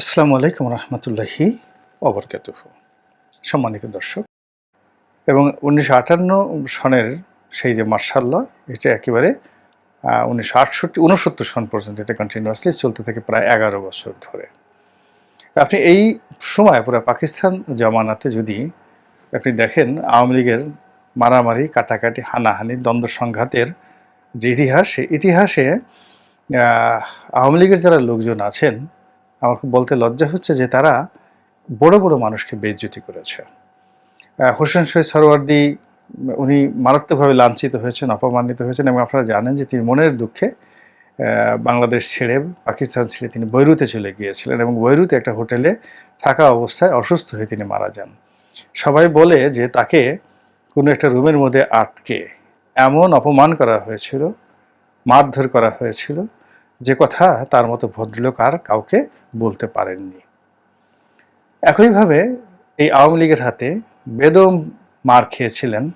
আসসালামু আলাইকুম রহমতুল্লাহি অবরকাতুহ। সম্মানিত দর্শক, এবং উনিশশো আটান্ন সনের সেই যে মার্শাল্লাহ এটা একেবারে উনিশশো আটষট্টি, উনসত্তর সন পর্যন্ত এটা কন্টিনিউয়াসলি চলতে থাকে প্রায় এগারো বছর ধরে। আপনি এই সময় পুরো পাকিস্তান জমানাতে যদি আপনি দেখেন, আওয়ামী লীগের মারামারি, কাটাকাটি, হানাহানি, দ্বন্দ্ব সংঘাতের যে ইতিহাস ইতিহাসে আওয়ামী লীগের যারা লোকজন আছেন আমাকে বলতে লজ্জা হচ্ছে যে তারা বড় বড় মানুষকে বেজ্জতি করেছে। হোসেন শহীদ সরওয়ার্দি, উনি মারাত্মকভাবে লাঞ্ছিত হয়েছেন, অপমানিত হয়েছেন এবং আপনারা জানেন যে তিনি মনের দুঃখে বাংলাদেশ ছেড়ে পাকিস্তান ছেড়ে তিনি বৈরুতে চলে গিয়েছিলেন এবং বৈরুতে একটা হোটেলে থাকা অবস্থায় অসুস্থ হয়ে তিনি মারা যান। সবাই বলে যে তাকে কোনো একটা রুমের মধ্যে আটকে এমন অপমান করা হয়েছিল, মারধর করা হয়েছিল যে কথা তার মতো ভদ্রলোক আর কাউকে বলতে পারেননি। একইভাবে এই আওয়ামী লীগের হাতে বেদম মার খেয়েছিলেন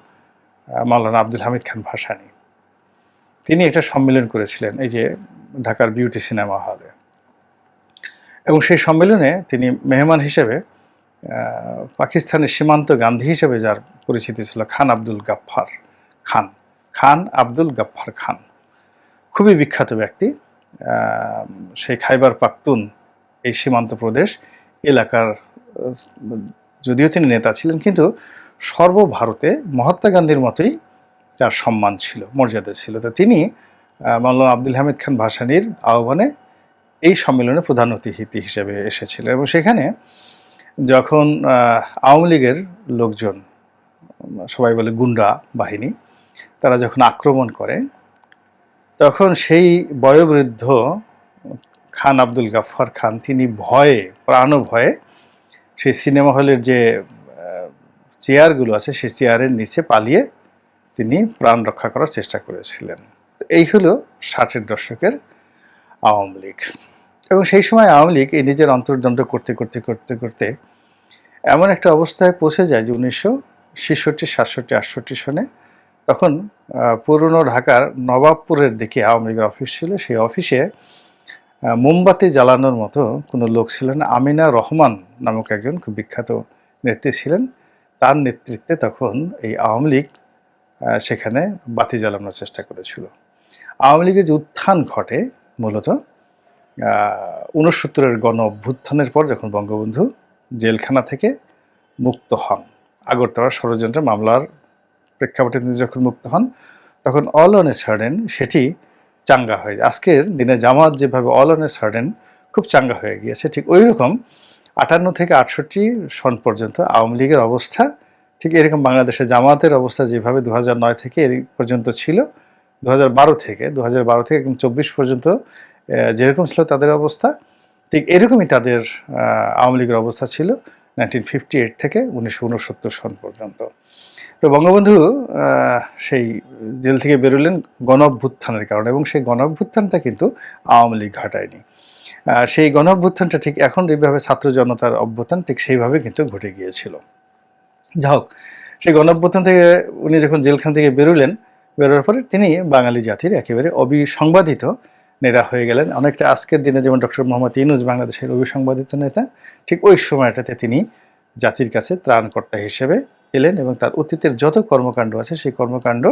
মাওলানা আব্দুল হামিদ খান ভাসানী। তিনি একটা সম্মেলন করেছিলেন এই যে ঢাকার বিউটি সিনেমা হলে। এবং সেই সম্মেলনে তিনি মেহমান হিসেবে পাকিস্তানের সীমান্ত গান্ধী হিসেবে যার পরিচিতি ছিল খান আব্দুল গাফফার খান খান আব্দুল গাফফার খান। খুবই বিখ্যাত ব্যক্তি। সেই খাইবার পাখতুন এই সীমান্ত প্রদেশ এলাকার যদিও তিনি নেতা ছিলেন, কিন্তু সর্বভারতে মহাত্মা গান্ধীর মতোই তার সম্মান ছিল, মর্যাদা ছিল। তো তিনি মাওলানা আব্দুল হামিদ খান ভাসানীর আহ্বানে এই সম্মেলনে প্রধান অতিথি হিসেবে এসেছিলেন এবং সেখানে যখন আওয়ামী লীগের লোকজন, সবাই বলে গুন্ডা বাহিনী, তারা যখন আক্রমণ করে তখন সেই বয়োবৃদ্ধ খান আব্দুল গাফফার খান, তিনি ভয়ে প্রাণ ভয়ে সেই সিনেমা হলের যে চেয়ারগুলো আছে সেই চেয়ারের নিচে পালিয়ে তিনি প্রাণ রক্ষা করার চেষ্টা করেছিলেন। এই হলো ষাটের দশকের আওয়ামী লীগ। এবং সেই সময় আওয়ামী লীগ এই নিজের অন্তর্দ্বন্দ্ব করতে করতে করতে করতে এমন একটা অবস্থায় পৌঁছে যায় যে উনিশশো ছেষট্টি, সাতষট্টি, আটষট্টি সনে তখন পুরনো ঢাকার নবাবপুরের দিকে আওয়ামী লীগের অফিস ছিল। সেই অফিসে মোমবাতি জ্বালানোর মতো কোনো লোক ছিলেন আমিনা রহমান নামক একজন খুব বিখ্যাত নেত্রী ছিলেন। তার নেতৃত্বে তখন এই আওয়ামী লীগ সেখানে বাতি জ্বালানোর চেষ্টা করেছিল। আওয়ামী লীগের যে উত্থান ঘটে মূলত উনসত্তরের গণ অভ্যুত্থানের পর যখন বঙ্গবন্ধু জেলখানা থেকে মুক্ত হন আগরতলা ষড়যন্ত্র মামলার প্রেক্ষাপটে তিনি যখন মুক্ত হন, তখন অল অন সার্ডেন সেটি চাঙ্গা হয়ে আজকের দিনে জামাত যেভাবে অল অন সার্ডেন খুব চাঙ্গা হয়ে গিয়েছে, ঠিক ওই রকম আটান্ন থেকে আটষট্টি সন পর্যন্ত আওয়ামী লীগের অবস্থা, ঠিক এরকম বাংলাদেশে জামাতের অবস্থা যেভাবে দু নয় থেকে এর পর্যন্ত ছিল দু থেকে দু থেকে একদম চব্বিশ পর্যন্ত যেরকম ছিল তাদের অবস্থা, ঠিক এরকমই তাদের আওয়ামী লীগের অবস্থা ছিল। নাইনটিন ফিফটি এইট থেকে উনিশশো উনসত্তর সন পর্যন্ত। তো বঙ্গবন্ধু সেই জেল থেকে বেরোলেন গণ অভ্যুত্থানের কারণে এবং সেই গণ অভ্যুত্থানটা কিন্তু আওয়ামী লীগ ঘটায়নি। সেই গণ অভ্যুত্থানটা ঠিক এখন যেভাবে ছাত্র জনতার অভ্যুত্থান, ঠিক সেইভাবে কিন্তু ঘটে গিয়েছিল। যা হোক, সেই গণ অভ্যুত্থান থেকে উনি যখন জেলখান থেকে বেরোলেন বেরোর পরে তিনি বাঙালি জাতির একেবারে অবিসংবাদিত নেতা হয়ে গেলেন। অনেকটা আজকের দিনে যেমন ডক্টর মোহাম্মদ ইনুজ বাংলাদেশের অবিসংবাদিত নেতা, ঠিক ওই সময়টাতে তিনি জাতির কাছে ত্রাণকর্তা হিসেবে এলেন এবং তার অতীতের যত কর্মকাণ্ড আছে সেই কর্মকাণ্ড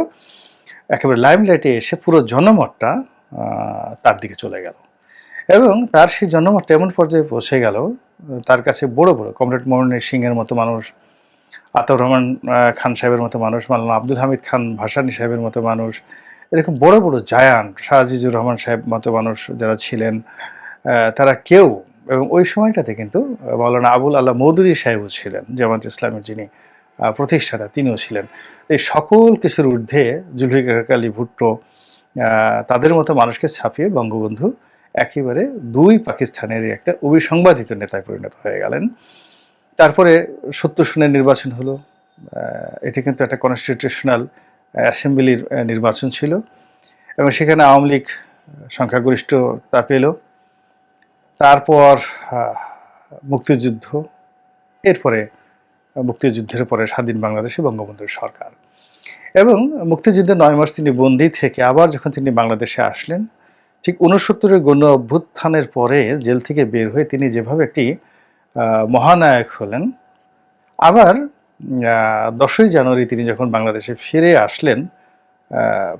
একেবারে লাইমলাইটে এসে পুরো জনমতটা তার দিকে চলে গেল। এবং তার সেই জনমতটা এমন পর্যায়ে পৌঁছে গেল, তার কাছে বড় বড় কমরেড মোহনের সিংয়ের মতো মানুষ, আতাউর রহমান খান সাহেবের মতো মানুষ, মাওলানা আব্দুল হামিদ খান ভাসানী সাহেবের মতো মানুষ এরকম বড় বড় জায়ান শাহজিজুর রহমান সাহেব মতো মানুষ যারা ছিলেন তারা কেউ এবং ওই সময়টাতে কিন্তু আহ, মাওলানা আবুল আল্লাহ মৌদুদি সাহেবও ছিলেন জামাত ইসলামের যিনি প্রতিষ্ঠাতা তিনিও ছিলেন। এই সকল কিছুর ঊর্ধ্বে জুলফিকার আলী ভুট্টো তাদের মতো মানুষকে ছাপিয়ে বঙ্গবন্ধু একেবারে দুই পাকিস্তানের একটা অবিসংবাদিত নেতায় পরিণত হয়ে গেলেন। তারপরে সত্য সনের নির্বাচন হলো এটি কিন্তু একটা কনস্টিটিউশনাল অ্যাসেম্বলির নির্বাচন ছিল এবং সেখানে আওয়ামী লীগ সংখ্যাগরিষ্ঠতা পেল। তারপর মুক্তিযুদ্ধ, এরপরে মুক্তিযুদ্ধের পরে স্বাধীন বাংলাদেশে বঙ্গবন্ধুর সরকার। এবং মুক্তিযুদ্ধের নয় মাস তিনি বন্দি থেকে আবার যখন তিনি বাংলাদেশে আসলেন, ঠিক উনসত্তরের গণ অভ্যুত্থানের পরে জেল থেকে বের হয়ে তিনি যেভাবে একটি মহানায়ক হলেন, আবার দশই জানুয়ারি তিনি যখন বাংলাদেশে ফিরে আসলেন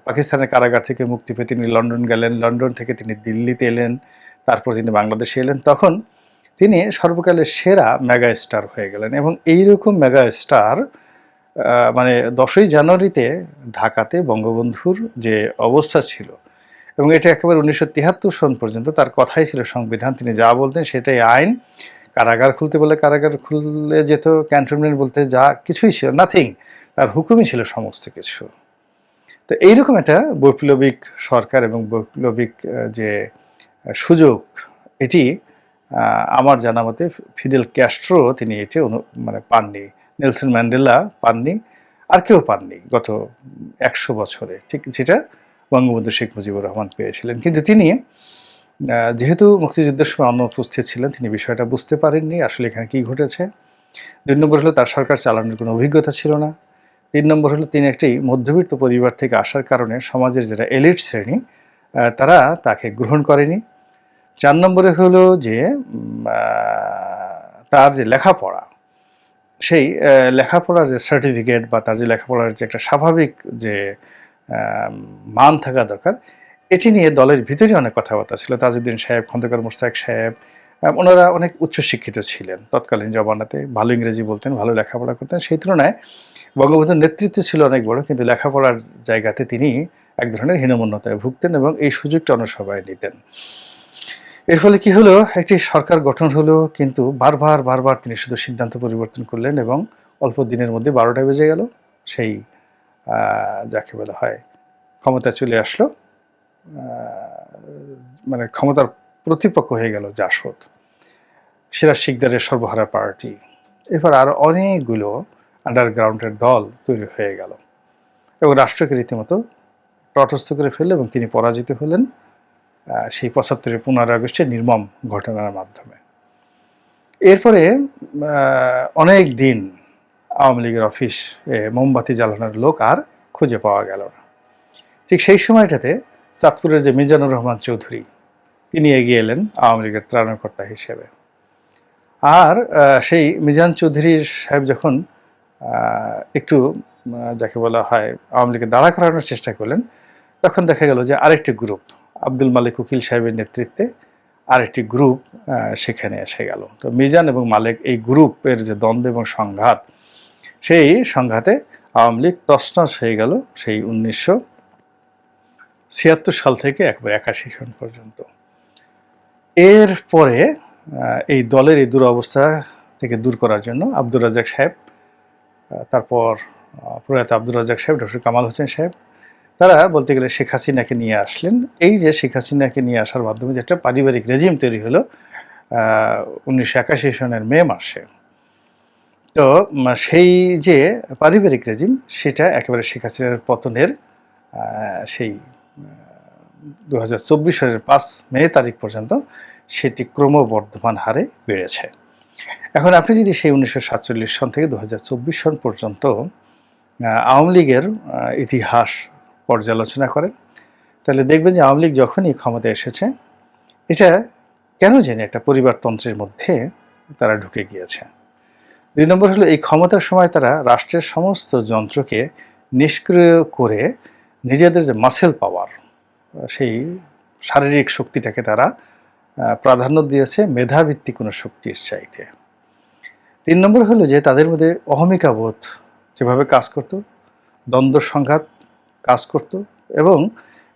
পাকিস্তানের কারাগার থেকে মুক্তি পেয়ে তিনি লন্ডন গেলেন। লন্ডন থেকে তিনি দিল্লিতে এলেন, তারপর তিনি বাংলাদেশে এলেন। তখন তিনি সর্বকালের সেরা মেগা স্টার হয়ে গেলেন এবং এইরকম মেগা স্টার মানে দশই জানুয়ারিতে ঢাকাতে বঙ্গবন্ধুর যে অবস্থা ছিল এবং এটা একেবারে উনিশশো তিয়াত্তর সন পর্যন্ত তার কথাই ছিল সংবিধান। তিনি যা বলতেন সেটাই আইন। কারাগার খুলতে বলে কারাগার খুলে যেত ক্যান্টনমেন্ট বলতে যা কিছুই ছিল নাথিং তার হুকুমই ছিল সমস্ত কিছু। তো এইরকম একটা বৈপ্লবিক সরকার এবং বৈপ্লবিক যে সুযোগ, এটি আমার জানা মতে ফিদেল ক্যাস্ট্রো তিনি এটি মানে পাননি, নেলসন ম্যান্ডেলা পাননি, আর কেউ পাননি গত একশো বছরে, ঠিক যেটা বঙ্গবন্ধু শেখ মুজিবুর রহমান পেয়েছিলেন। কিন্তু তিনি যেহেতু মুক্তিযুদ্ধের সময় অনুপস্থিত ছিলেন, তিনি বিষয়টা বুঝতে পারেননি আসলে এখানে কি ঘটেছে। দুই নম্বর হলো তার সরকার চালানোর কোনো অভিজ্ঞতা ছিল না। তিন নম্বর হলো তিনি একটি মধ্যবিত্ত পরিবার থেকে আসার কারণে সমাজের যারা এলিট শ্রেণি তারা তাকে গ্রহণ করেনি। চার নম্বরে হলো যে তার যে লেখাপড়া, সেই লেখাপড়ার যে সার্টিফিকেট বা তার যে লেখাপড়ার যে একটা স্বাভাবিক যে মান থাকা দরকার এটি নিয়ে দলের ভিতরে অনেক কথাবার্তা ছিল। তাজউদ্দিন সাহেব, খন্দকার মোস্তাক সাহেব ওনারা অনেক উচ্চশিক্ষিত ছিলেন। তৎকালীন জমানাতে ভালো ইংরেজি বলতেন, ভালো লেখাপড়া করতেন। সেই তুলনায় বঙ্গবন্ধুর নেতৃত্ব ছিল অনেক বড়, কিন্তু লেখাপড়ার জায়গাতে তিনি এক ধরনের হীনমন্যতায় ভুগতেন এবং এই সুযোগটা অন্য সবাই নিতেন। এর ফলে কি হলো? একটি সরকার গঠন হলো, কিন্তু বারবার বারবার তিনি শুধু সিদ্ধান্ত পরিবর্তন করলেন এবং অল্প দিনের মধ্যে বারোটা বেজে গেল। সেই যাকে বলা হয় ক্ষমতা চলে আসলো। মানে ক্ষমতার প্রতিপক্ষ হয়ে গেল জাসদ। সিরাজ শিকদারের সর্বহারা পার্টি। এরপর আরও অনেকগুলো আন্ডারগ্রাউন্ডের দল তৈরি হয়ে গেল। এবং রাষ্ট্রকে রীতিমতো তটস্থ করে ফেলল এবং তিনি পরাজিত হলেন সেই পঁচাত্তরের পনেরো আগস্টের নির্মম ঘটনার মাধ্যমে। এরপরে অনেক দিন আওয়ামী লীগের অফিস মোমবাতি জ্বালানোর লোক আর খুঁজে পাওয়া গেল না। ঠিক সেই সময়টাতে চাঁদপুরের যে মিজানুর রহমান চৌধুরী, তিনি এগিয়ে এলেন আওয়ামী লীগের ত্রাণকর্তা হিসেবে। আর সেই মিজান চৌধুরী সাহেব যখন একটু যাকে বলা হয় আওয়ামী লীগের দাঁড়া করানোর চেষ্টা করলেন, তখন দেখা গেল যে আরেকটি গ্রুপ, আব্দুল মালিক উকিল সাহেবের নেতৃত্বে আরেকটি গ্রুপ সেখানে এসে গেল। তো মিজান এবং মালিক এই গ্রুপের যে দ্বন্দ্ব এবং সংঘাত, সেই সংঘাতে আওয়ামী লীগ তছনছ হয়ে গেল সেই উনিশশো ছিয়াত্তর সাল থেকে একবার একাশি সন পর্যন্ত। এর পরে এই দলের এই দুরবস্থা থেকে দূর করার জন্য আব্দুর রাজাক সাহেব তারপর প্রয়াত আব্দুর রাজাক সাহেব, ডক্টর কামাল হোসেন সাহেব, তারা বলতে গেলে শেখ হাসিনাকে নিয়ে আসলেন। এই যে শেখ হাসিনাকে নিয়ে আসার মাধ্যমে যে একটা পারিবারিক রেজিম তৈরি হলো উনিশশো একাশি সনের মে মাসে। তো সেই যে পারিবারিক রেজিম সেটা একেবারে শেখ হাসিনার পতনের সেই দু সালের পাঁচ মে তারিখ পর্যন্ত সেটি ক্রমবর্ধমান হারে বেড়েছে। এখন আপনি যদি সেই উনিশশো সাতচল্লিশ সন থেকে দু হাজার চব্বিশ সন পর্যন্ত আওয়ামী লীগের ইতিহাস পর্যালোচনা করেন, তাহলে দেখবেন যে আওয়ামী লীগ যখনই ক্ষমতায় এসেছে, এটা কেন জানি একটা পরিবারতন্ত্রের মধ্যে তারা ঢুকে গিয়েছে। দুই নম্বর হলো এই ক্ষমতার সময় তারা রাষ্ট্রের সমস্ত যন্ত্রকে নিষ্ক্রিয় করে নিজেদের যে মাসেল পাওয়ার সেই শারীরিক শক্তিটাকে তারা প্রাধান্য দিয়েছে মেধাভিত্তিক কোনো শক্তির চাইতে। তিন নম্বর হলো যে তাদের মধ্যে অহমিকা বোধ যেভাবে কাজ করত, দ্বন্দ্ব সংঘাত কাজ করত এবং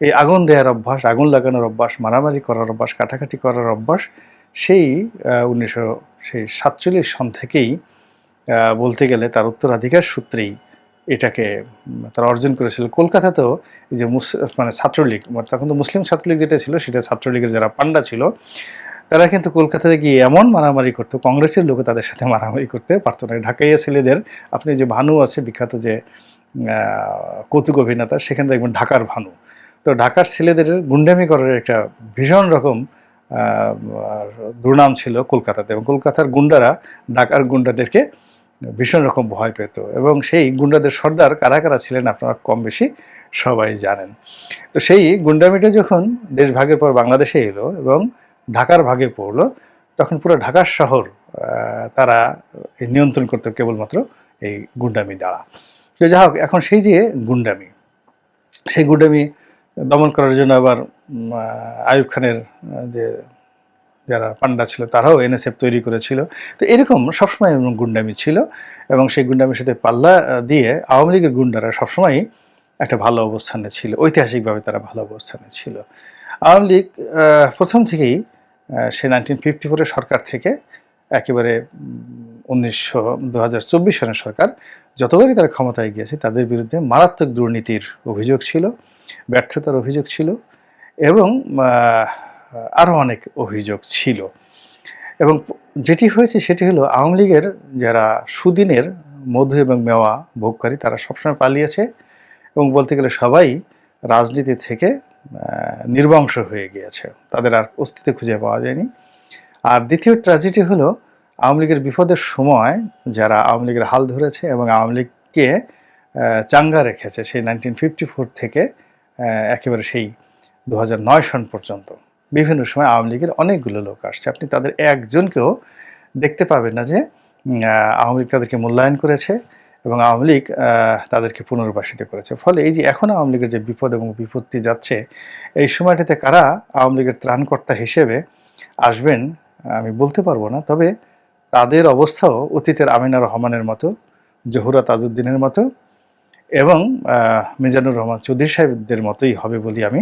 এই আগুন দেওয়ার অভ্যাস, আগুন লাগানোর অভ্যাস, মারামারি করার অভ্যাস, কাটাকাটি করার অভ্যাস, সেই উনিশশো, সেই সাতচল্লিশ সন থেকেই বলতে গেলে তার উত্তরাধিকার সূত্রেই এটাকে তারা অর্জন করেছিল। কলকাতাতেও এই যে মানে ছাত্রলীগ মানে তখন তো মুসলিম ছাত্রলীগ যেটা ছিল, সেটা ছাত্রলীগের যারা পান্ডা ছিল, তারা কিন্তু কলকাতাতে গিয়ে এমন মারামারি করতো, কংগ্রেসের লোকে তাদের সাথে মারামারি করতে পারতো না। ঢাকাইয়া ছেলেদের, আপনি যে ভানু আছে, বিখ্যাত যে কৌতুক অভিনেতা, সেখানে দেখবেন ঢাকার ভানু। তো ঢাকার ছেলেদের গুন্ডামি করার একটা ভীষণ রকম দুর্নাম ছিল কলকাতাতে এবং কলকাতার গুন্ডারা ঢাকার গুন্ডাদেরকে ভীষণ রকম ভয় পেত। এবং সেই গুন্ডাদের সর্দার কারা কারা ছিলেন আপনারা কম বেশি সবাই জানেন। তো সেই গুন্ডামিটা যখন দেশ ভাগের পর বাংলাদেশে এলো এবং ঢাকার ভাগে পড়ল, তখন পুরো ঢাকার শহর তারা নিয়ন্ত্রণ করতো কেবলমাত্র এই গুন্ডামি দ্বারা। তো যা হোক, এখন সেই যে গুন্ডামি, সেই গুন্ডামি দমন করার জন্য আবার আয়ুব খানের যে যারা পান্ডা ছিল তারাও এনএসএফ তৈরি করেছিল। তো এরকম সবসময় গুন্ডামি ছিল এবং সেই গুন্ডামির সাথে পাল্লা দিয়ে আওয়ামী লীগের গুন্ডারা সবসময় একটা ভালো অবস্থানে ছিল, ঐতিহাসিকভাবে তারা ভালো অবস্থানে ছিল। আওয়ামী লীগ প্রথম থেকেই সে নাইনটিন ফিফটি ফোরের সরকার থেকে একেবারে উনিশশো দু সনের সরকার যতবারই তারা ক্ষমতায় গিয়েছে তাদের বিরুদ্ধে মারাত্মক দুর্নীতির অভিযোগ ছিল, ব্যর্থতার অভিযোগ ছিল এবং আরও অনেক অভিযোগ ছিল। এবং যেটি হয়েছে সেটি হলো আওয়ামী লীগের যারা সুদিনের মধু এবং মেওয়া ভোগকারী, তারা সবসময় পালিয়েছে এবং বলতে গেলে সবাই রাজনীতি থেকে নির্বংশ হয়ে গিয়েছে। তাদের আর অস্তিত্ব খুঁজে পাওয়া যায়নি। আর দ্বিতীয় ট্র্যাজেডি হলো আওয়ামী লীগের বিপদের সময় যারা আওয়ামী লীগের হাল ধরেছে এবং আওয়ামী লীগকে চাঙ্গা রেখেছে, সেই নাইনটিন ফিফটি ফোর থেকে একেবারে সেই দু সন পর্যন্ত। বিভিন্ন সময় আওয়ামী লীগের অনেকগুলো লোক আসছে। আপনি তাদের একজনকেও দেখতে পাবেন না যে আওয়ামী লীগ তাদেরকে মূল্যায়ন করেছে এবং আওয়ামী লীগ তাদেরকে পুনর্বাসিত করেছে। ফলে এই যে এখন আওয়ামী লীগের যে বিপদ এবং বিপত্তি যাচ্ছে, এই সময়টাতে কারা আওয়ামী লীগের ত্রাণকর্তা হিসেবে আসবেন, আমি বলতে পারব না। তবে তাদের অবস্থাও অতীতের আমিনা রহমানের মতো, জহুরা তাজউদ্দিনের মতো এবং মিজানুর রহমান চৌধুরী সাহেবদের মতোই হবে বলে আমি